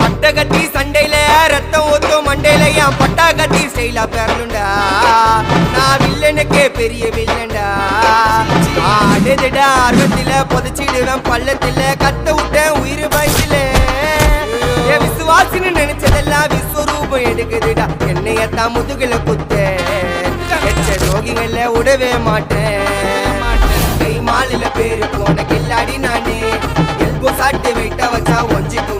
பட்ட கட்டி சண்டையில ரத்தம் ஊத்தும் மண்டையில என் பட்டா கட்டி ஸ்டைலா பேரலுண்டா நான் வில்லனுக்கே பெரிய வில்லன்டா. அடுதுடா ஆர்வத்தில புதைச்சிடுவேன் பள்ளத்தில. கத்த விட்டேன் உயிர் பயத்தில என் விசுவாசின்னு நினைச்சதெல்லாம் விஸ்வரூபம். எடுக்குதுடா என்னையத்தான் முதுகுல குத்த. எச்ச ரோகிகள விடவே மாட்டேன் கை மாலில பேருக்கு உனக்கு இல்லாடி நானே. எல்போ சாட்டு வெயிட்ட வச்சா ஒஞ்சிக்கும்